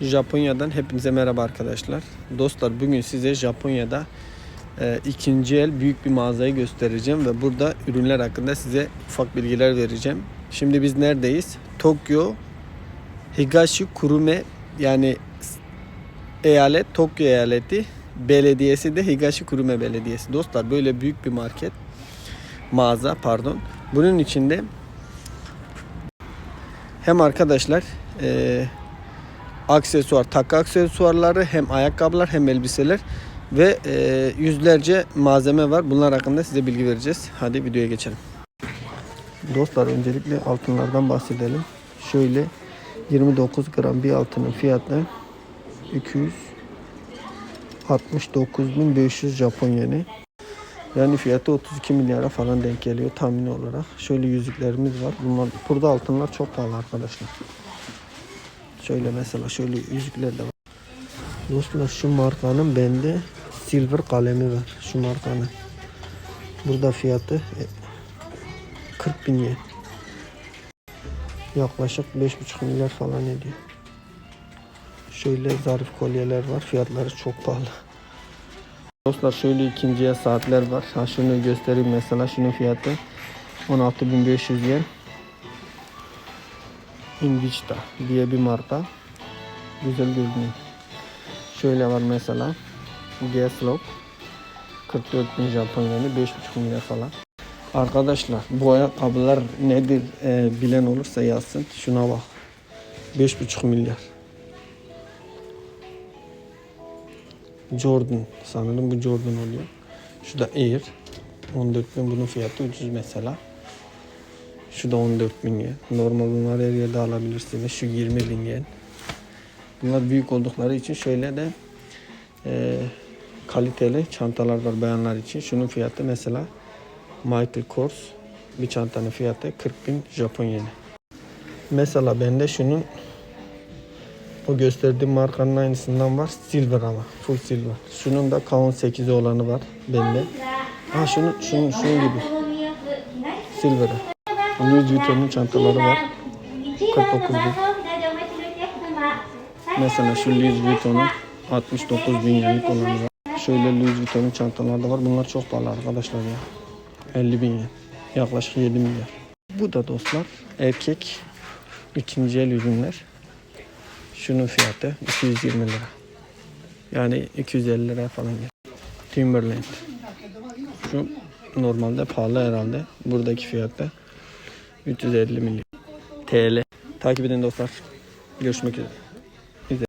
Japonya'dan hepinize merhaba arkadaşlar. Dostlar bugün size Japonya'da e, ikinci el büyük bir mağazayı göstereceğim ve burada ürünler hakkında size ufak bilgiler vereceğim. Şimdi biz neredeyiz? Tokyo Higashi Kurume yani eyalet Tokyo eyaleti belediyesi de Higashi Kurume Belediyesi. Dostlar böyle büyük bir market mağaza pardon. Bunun içinde hem arkadaşlar eee aksesuar, takı aksesuarları hem ayakkabılar hem elbiseler ve e, yüzlerce malzeme var. Bunlar hakkında size bilgi vereceğiz. Hadi videoya geçelim. Dostlar öncelikle altınlardan bahsedelim. Şöyle 29 gram bir altının fiyatı 269.500 Japon yeni. Yani fiyatı 32 milyara falan denk geliyor tahmini olarak. Şöyle yüzüklerimiz var. Bunlar burada altınlar çok pahalı arkadaşlar. Şöyle mesela şöyle yüzükler de var. Dostlar şu markanın bende silver kalemi var. Şu markanın. Burada fiyatı e, 40 bin yen. Yaklaşık 5,5 milyar falan ediyor. Şöyle zarif kolyeler var. Fiyatları çok pahalı. Dostlar şöyle ikinciye saatler var. Ha şunu göstereyim mesela. Şunun fiyatı 16.500 yen. Invicta diye bir marka. Güzel görünüyor. Şöyle var mesela. Gaslock. 44 bin Japon yeni 5,5 milyar falan. Arkadaşlar bu ayakkabılar nedir e, bilen olursa yazsın. Şuna bak. 5,5 milyar. Jordan sanırım bu Jordan oluyor. Şu da Air. 14 bin bunun fiyatı 300 mesela. Şu da 14 bin yen. Normal bunları her yerde alabilirsiniz. Şu 20 bin yen. Bunlar büyük oldukları için şöyle de e, kaliteli çantalar var bayanlar için. Şunun fiyatı mesela Michael Kors bir çantanın fiyatı 40 bin Japon yeni. Mesela bende şunun o gösterdiğim markanın aynısından var. Silver ama. Full silver. Şunun da K18 olanı var bende. Ha şunun, şunun, şunun gibi. Silver'ı. Louis Vuitton'un çantaları var. 49 bin. Mesela şu Louis Vuitton'un 69 bin yenlik olanı var. Şöyle Louis Vuitton'un çantaları da var. Bunlar çok pahalı arkadaşlar ya. 50 bin yen. Yaklaşık 7 milyar. Bu da dostlar erkek ikinci el ürünler. Şunun fiyatı 220 lira. Yani 250 liraya falan geliyor. Timberland. Şu normalde pahalı herhalde. Buradaki fiyatı 350 milyon TL. Takip edin dostlar. Görüşmek üzere.